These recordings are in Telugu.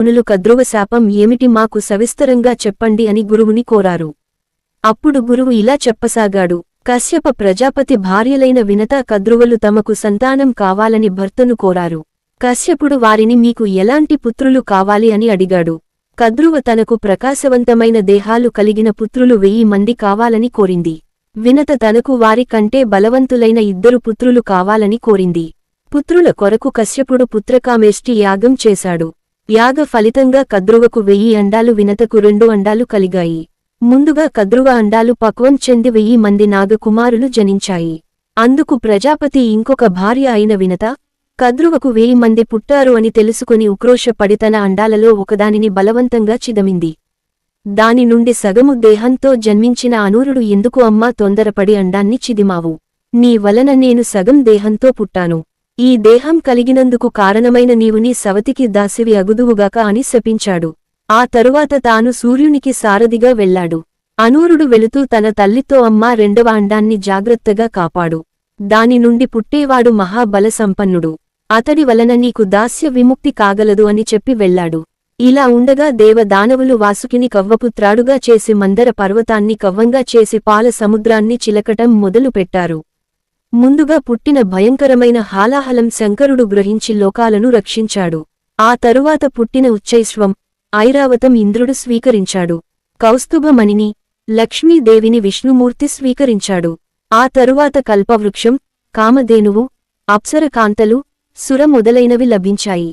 మునులు కద్రువ శాపం ఏమిటి మాకు సవిస్తరంగా చెప్పండి అని గురువుని కోరారు. అప్పుడు గురువు ఇలా చెప్పసాగాడు కశ్యప ప్రజాపతి భార్యలైన వినత కద్రువలు తమకు సంతానం కావాలని భర్తను కోరారు. కశ్యపుడు వారిని మీకు ఎలాంటి పుత్రులు కావాలి అని అడిగాడు. కద్రువ తనకు ప్రకాశవంతమైన దేహాలు కలిగిన పుత్రులు వెయ్యి మంది కావాలని కోరింది. వినత తనకు వారి కంటే బలవంతులైన ఇద్దరు పుత్రులు కావాలని కోరింది. పుత్రుల కొరకు కశ్యపుడు పుత్రకామేష్టి యాగం చేశాడు. యాగ ఫలితంగా కద్రువకు వెయ్యి అండాలు వినతకు రెండు అండాలు కలిగాయి. ముందుగా కద్రువ అండాలు పక్వం చెంది వెయ్యి మంది నాగకుమారులు జనించాయి. అందుకు ప్రజాపతి ఇంకొక భార్య అయిన వినత కద్రువకు వెయ్యి మంది పుట్టారు అని తెలుసుకుని ఉక్రోషపడి తన అండాలలో ఒకదానిని బలవంతంగా చిదమింది. దాని నుండి సగము దేహంతో జన్మించిన అనూరుడు ఎందుకు అమ్మా తొందరపడి అండాన్ని చిదిమావు? నీ వలన నేను సగం దేహంతో పుట్టాను. ఈ దేహం కలిగినందుకు కారణమైన నీవు నీ సవతికి దాసివి అగుదువుగాక అని శపించాడు. ఆ తరువాత తాను సూర్యునికి సారథిగా వెళ్ళాడు. అనూరుడు వెళుతూ తన తల్లితో అమ్మా రెండవ అండాన్ని జాగ్రత్తగా కాపాడు. దాని నుండి పుట్టేవాడు మహాబలసంపన్నుడు. అతడి వలన నీకు దాస్య విముక్తి కాగలదు అని చెప్పి వెళ్ళాడు. ఇలా ఉండగా దేవదానవులు వాసుకిని కవ్వపుత్రాడుగా చేసి మందర పర్వతాన్ని కవ్వంగా చేసి పాల సముద్రాన్ని చిలకటం మొదలుపెట్టారు. ముందుగా పుట్టిన భయంకరమైన హాలాహలం శంకరుడు గ్రహించి లోకాలను రక్షించాడు. ఆ తరువాత పుట్టిన ఉచ్చైశ్వం ఐరావతం ఇంద్రుడు స్వీకరించాడు. కౌస్తుభమణిని లక్ష్మీదేవిని విష్ణుమూర్తి స్వీకరించాడు. ఆ తరువాత కల్పవృక్షం కామధేనువు అప్సరకాంతలు సుర మొదలైనవి లభించాయి.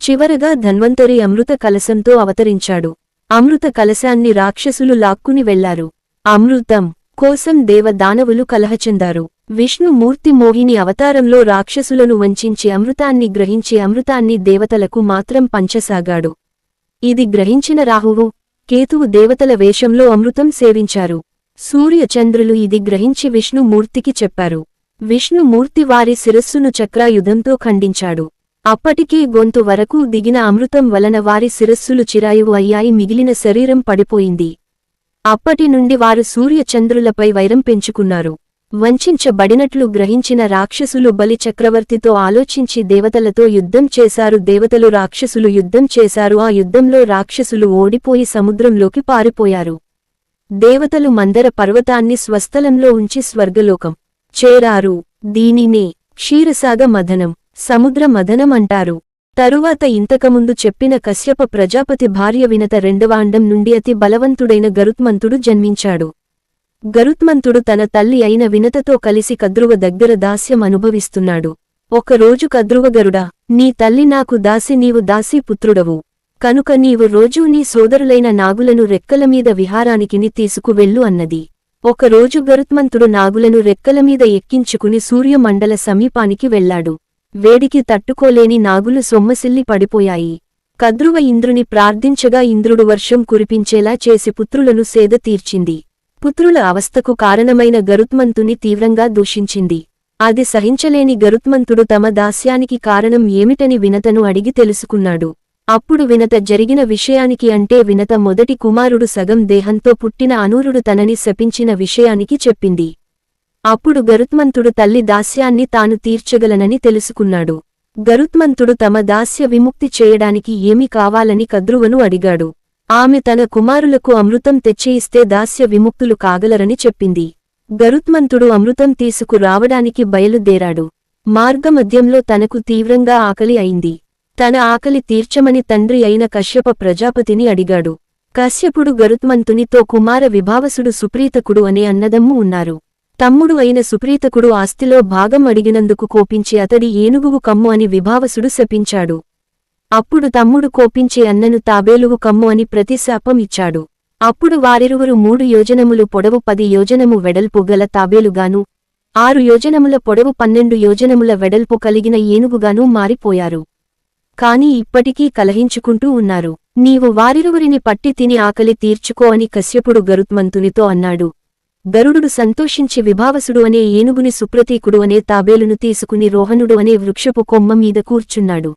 చివరగా ధన్వంతరి అమృత కలశంతో అవతరించాడు. అమృత కలశాన్ని రాక్షసులు లాక్కుని వెళ్ళారు. అమృతం కోసం దేవదానవులు కలహచెందారు. విష్ణుమూర్తి మోహిని అవతారంలో రాక్షసులను వంచించి అమృతాన్ని గ్రహించి అమృతాన్ని దేవతలకు మాత్రం పంచసాగాడు. ఇది గ్రహించిన రాహువు కేతువు దేవతల వేషంలో అమృతం సేవించారు. సూర్యచంద్రులు ఇది గ్రహించి విష్ణుమూర్తికి చెప్పారు. విష్ణుమూర్తి వారి శిరస్సును చక్రాయుధంతో ఖండించాడు. అప్పటికే గొంతు వరకు దిగిన అమృతం వలన వారి శిరస్సులు చిరాయువు అయ్యాయి మిగిలిన శరీరం పడిపోయింది. అప్పటి నుండి వారు సూర్యచంద్రులపై వైరం పెంచుకున్నారు. వంచించబడినట్లు గ్రహించిన రాక్షసులు బలి చక్రవర్తితో ఆలోచించి దేవతలతో యుద్ధం చేశారు. దేవతలు రాక్షసులు యుద్ధం చేశారు. ఆ యుద్ధంలో రాక్షసులు ఓడిపోయి సముద్రంలోకి పారిపోయారు. దేవతలు మందర పర్వతాన్ని స్వస్థలంలో ఉంచి స్వర్గలోకం చేరారు. దీనినే క్షీరసాగ మధనం సముద్ర మధనం అంటారు. తరువాత ఇంతకముందు చెప్పిన కశ్యప ప్రజాపతి భార్య వినత రెండవాండం నుండి అతి బలవంతుడైన గరుత్మంతుడు జన్మించాడు. గరుత్మంతుడు తన తల్లి అయిన వినతతో కలిసి కద్రువ దగ్గర దాస్యం అనుభవిస్తున్నాడు. ఒకరోజు కద్రువగరుడా నీ తల్లి నాకు దాసి నీవు దాసి పుత్రుడవు. కనుక నీవు రోజూ నీ సోదరులైన నాగులను రెక్కలమీద విహారానికిని తీసుకువెళ్ళు అన్నది. ఒకరోజు గరుత్మంతుడు నాగులను రెక్కలమీద ఎక్కించుకుని సూర్యమండల సమీపానికి వెళ్ళాడు వేడికి తట్టుకోలేని నాగులు సొమ్మసిల్లి పడిపోయాయి. కద్రువ ఇంద్రుని ప్రార్థించగా ఇంద్రుడు వర్షం కురిపించేలా చేసి పుత్రులను సేద తీర్చింది. పుత్రుల అవస్థకు కారణమైన గరుత్మంతుని తీవ్రంగా దూషించింది. అది సహించలేని గరుత్మంతుడు తమ దాస్యానికి కారణం ఏమిటని వినతను అడిగి తెలుసుకున్నాడు. అప్పుడు వినత జరిగిన విషయానికి అంటే వినత మొదటి కుమారుడు సగం దేహంతో పుట్టిన అనూరుడు తనని శపించిన విషయానికి చెప్పింది. అప్పుడు గరుత్మంతుడు తల్లి దాస్యాన్ని తాను తీర్చగలనని తెలుసుకున్నాడు. గరుత్మంతుడు తమ దాస్య విముక్తి చేయడానికి ఏమి కావాలని కద్రువను అడిగాడు. ఆమె తన కుమారులకు అమృతం తెచ్చియిస్తే దాస్య విముక్తులు కాగలరని చెప్పింది. గరుత్మంతుడు అమృతం తీసుకు రావడానికి బయలుదేరాడు. మార్గమధ్యంలో తనకు తీవ్రంగా ఆకలి అయింది. తన ఆకలి తీర్చమని తండ్రి అయిన కశ్యప ప్రజాపతిని అడిగాడు. కశ్యపుడు గరుత్మంతునితో కుమార విభావసుడు సుప్రీతకుడు అనే అన్నదమ్ము ఉన్నారు. తమ్ముడు అయిన సుప్రీతకుడు ఆస్తిలో భాగం అడిగినందుకు కోపించి అతడి ఏనుగువు కమ్ము అని విభావసుడు శపించాడు. అప్పుడు తమ్ముడు కోపించి అన్నను తాబేలువు కమ్ము అని ప్రతిశాపం ఇచ్చాడు. అప్పుడు వారిరువురు మూడు యోజనములు పొడవు పది యోజనము వెడల్పు గల తాబేలుగాను ఆరు యోజనముల పొడవు పన్నెండు యోజనముల వెడల్పు కలిగిన ఏనుగుగాను మారిపోయారు. కాని ఇప్పటికీ కలహించుకుంటూ ఉన్నారు. నీవు వారిరువురిని పట్టి తిని ఆకలి తీర్చుకో అని కశ్యపుడు గరుత్మంతునితో అన్నాడు. గరుడు సంతోషించి విభావసుడు అనే ఏనుగుని సుప్రతీకుడు అనే తాబేలును తీసుకుని రోహనుడు అనే వృక్షపు కొమ్మ మీద కూర్చున్నాడు.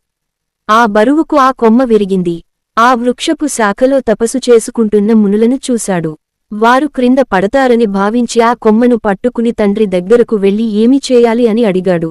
ఆ బరువుకు ఆ కొమ్మ విరిగింది. ఆ వృక్షపు శాఖలో తపసు చేసుకుంటున్న మునులను చూశాడు. వారు క్రింద పడతారని భావించి ఆ కొమ్మను పట్టుకుని తండ్రి దగ్గరకు వెళ్ళి ఏమి చేయాలి అని అడిగాడు.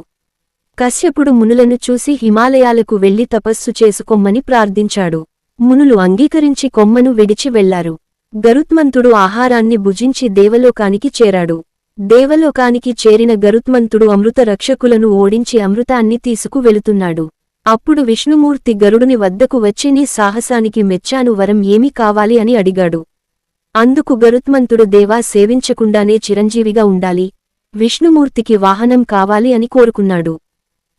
కశ్యపుడు మునులను చూసి హిమాలయాలకు వెళ్ళి తపస్సు చేసుకోమ్మని ప్రార్థించాడు. మునులు అంగీకరించి కొమ్మను విడిచి వెళ్ళారు. గరుత్మంతుడు ఆహారాన్ని భుజించి దేవలోకానికి చేరాడు. దేవలోకానికి చేరిన గరుత్మంతుడు అమృత రక్షకులను ఓడించి అమృతాన్ని తీసుకు వెళుతున్నాడు. అప్పుడు విష్ణుమూర్తి గరుడుని వద్దకు వచ్చి నీ సాహసానికి మెచ్చాను వరం ఏమి కావాలి? అని అడిగాడు. అందుకు గరుత్మంతుడు దేవా సేవించకుండానే చిరంజీవిగా ఉండాలి. విష్ణుమూర్తికి వాహనం కావాలి అని కోరుకున్నాడు.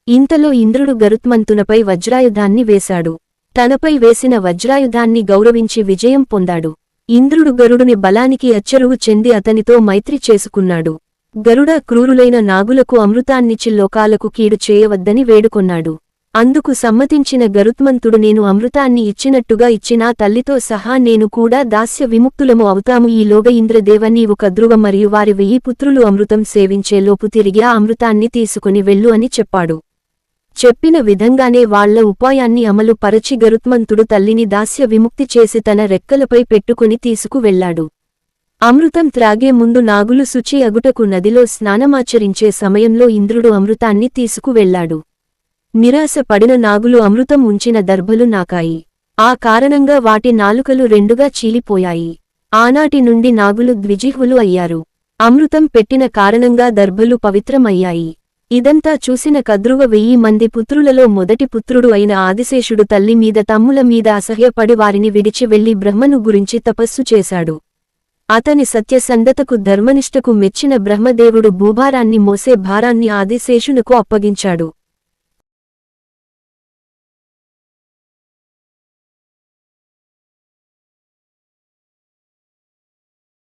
ఇంతలో ఇంద్రుడు గరుత్మంతునపై వజ్రాయుధాన్ని వేశాడు. తనపై వేసిన వజ్రాయుధాన్ని గౌరవించి విజయం పొందాడు. ఇంద్రుడు గరుడుని బలానికి అచ్చరువు చెంది అతనితో మైత్రి చేసుకున్నాడు. గరుడ క్రూరులైన నాగులకు అమృతాన్నిచ్చి లోకాలకు కీడు చేయవద్దని వేడుకొన్నాడు. అందుకు సమ్మతించిన గరుత్మంతుడు నేను అమృతాన్ని ఇచ్చినట్టుగా ఇచ్చినా తల్లితో సహా నేను కూడా దాస్య విముక్తులము అవుతాము. ఈలోగా ఇంద్రదేవ ఒక ధ్రువం మరియు వారి వెయ్యి పుత్రులు అమృతం సేవించేలోపు తిరిగి ఆ అమృతాన్ని తీసుకుని వెళ్ళు అని చెప్పాడు. చెప్పిన విధంగానే వాళ్ళ ఉపాయాన్ని అమలు పరచి గరుత్మంతుడు తల్లిని దాస్య విముక్తి చేసి తన రెక్కలపై పెట్టుకుని తీసుకువెళ్ళాడు అమృతం త్రాగే ముందు నాగులు శుచి అగుటకు నదిలో స్నానమాచరించే సమయంలో ఇంద్రుడు అమృతాన్ని తీసుకువెళ్ళాడు నిరాశ పడిన నాగులు అమృతం ఉంచిన దర్భలు నాకాయి. ఆ కారణంగా వాటి నాలుకలు రెండుగా చీలిపోయాయి. ఆనాటి నుండి నాగులు ద్విజిహులు అయ్యారు. అమృతం పెట్టిన కారణంగా దర్భలు పవిత్రమయ్యాయి. ఇదంతా చూసిన కద్రువ వెయ్యి మంది పుత్రులలో మొదటి పుత్రుడు అయిన ఆదిశేషుడు తల్లి మీద తమ్ముల మీద అసహ్యపడి వారిని విడిచి వెళ్ళి బ్రహ్మను గురించి తపస్సు చేశాడు. అతని సత్యసంధతకు ధర్మనిష్టకు మెచ్చిన బ్రహ్మదేవుడు భూభారాన్ని మోసే భారాన్ని ఆదిశేషునకు అప్పగించాడు.